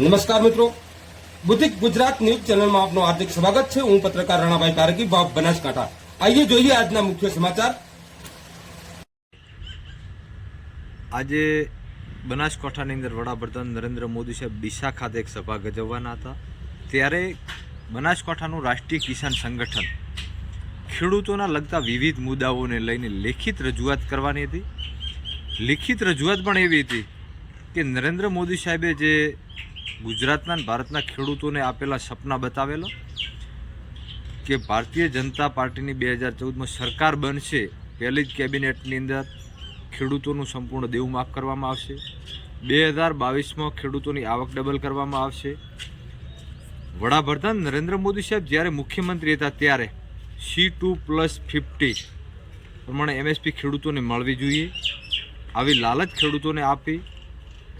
નમસ્કાર મિત્રો. બુદ્ધિક ગુજરાત ન્યૂઝ ચેનલમાં આપનું હાર્દિક સ્વાગત છે. હું પત્રકાર રાણાભાઈ કારકી બાપ બનાસકાંઠા. આઈએ જોઈએ આજના મુખ્ય સમાચાર. આજે બનાસકાંઠાની અંદર વડાપ્રધાન નરેન્દ્ર મોદી સાહેબ ડીસા ખાતે એક સભા ગજવવાના હતા. ત્યારે બનાસકાંઠાનું રાષ્ટ્રીય કિસાન સંગઠન ખેડૂતોના લગતા વિવિધ મુદ્દાઓને લઈને લેખિત રજૂઆત કરવાની હતી. લિખિત રજૂઆત પણ એવી હતી કે નરેન્દ્ર મોદી સાહેબે જે ગુજરાતના અને ભારતના ખેડૂતોને આપેલા સપના બતાવેલા કે ભારતીય જનતા પાર્ટીની બે હજાર ચૌદમાં સરકાર બનશે, પહેલી જ કેબિનેટની અંદર ખેડૂતોનું સંપૂર્ણ દેવું માફ કરવામાં આવશે. બે હજાર બાવીસમાં ખેડૂતોની આવક ડબલ કરવામાં આવશે. વડાપ્રધાન નરેન્દ્ર મોદી સાહેબ જ્યારે મુખ્યમંત્રી હતા ત્યારે સી ટુ પ્લસ ફિફ્ટી પ્રમાણે એમએસપી ખેડૂતોને મળવી જોઈએ. આવી લાલચ ખેડૂતોને આપી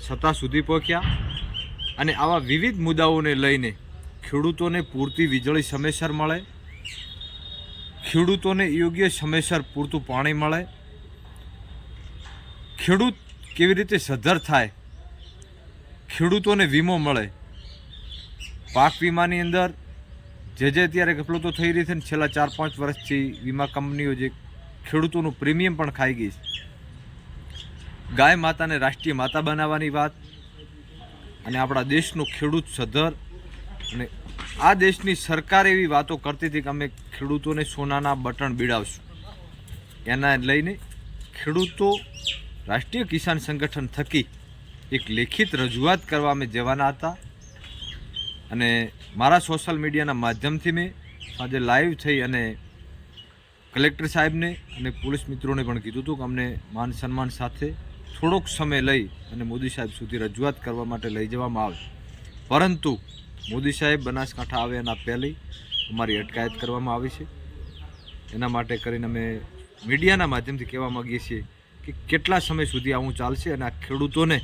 સત્તા સુધી પહોંચ્યા. અને આવા વિવિધ મુદ્દાઓને લઈને ખેડૂતોને પૂરતી વીજળી સમયસર મળે, ખેડૂતોને યોગ્ય સમયસર પૂરતું પાણી મળે, ખેડૂત કેવી રીતે સદ્ધર થાય, ખેડૂતોને વીમો મળે. પાક વીમાની અંદર જે જે અત્યારે ગફલતો થઈ રહી છે ને છેલ્લા ચાર પાંચ વર્ષથી વીમા કંપનીઓ જે ખેડૂતોનું પ્રીમિયમ પણ ખાઈ ગઈ છે. ગાય માતાને રાષ્ટ્રીય માતા બનાવવાની વાત અને આપણા દેશનું ખેડૂત સધર. અને આ દેશની સરકાર એવી વાતો કરતી હતી કે અમે ખેડૂતોને સોનાના બટન બીડાવશું. એના લઈને ખેડૂતો રાષ્ટ્રીય કિસાન સંગઠન થકી એક લેખિત રજૂઆત કરવા અમે જવાના હતા. અને મારા સોશિયલ મીડિયાના માધ્યમથી મેં આજે લાઈવ થઈ અને કલેક્ટર સાહેબને અને પોલીસ મિત્રોને પણ કીધું હતું કે અમને માન સન્માન સાથે થોડોક સમય લઈ અને મોદી સાહેબ સુધી રજૂઆત કરવા માટે લઈ જવામાં આવે. પરંતુ મોદી સાહેબ બનાસકાંઠા આવે એના પહેલી અમારી અટકાયત કરવામાં આવી છે. એના માટે કરીને અમે મીડિયાના માધ્યમથી કહેવા માગીએ છીએ કે કેટલા સમય સુધી આવું ચાલશે અને આ ખેડૂતોને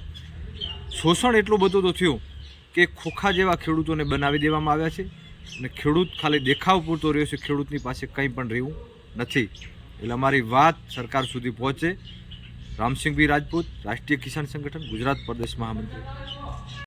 શોષણ એટલું બધું તો થયું કે ખોખા જેવા ખેડૂતોને બનાવી દેવામાં આવ્યા છે અને ખેડૂત ખાલી દેખાવ પૂરતો રહ્યો છે, ખેડૂતની પાસે કંઈ પણ રહ્યું નથી. એટલે અમારી વાત સરકાર સુધી પહોંચે રામસિંહભાઈ રાજપૂત રાષ્ટ્રીય કિસાન સંગઠન ગુજરાત પ્રદેશ મહામંત્રી.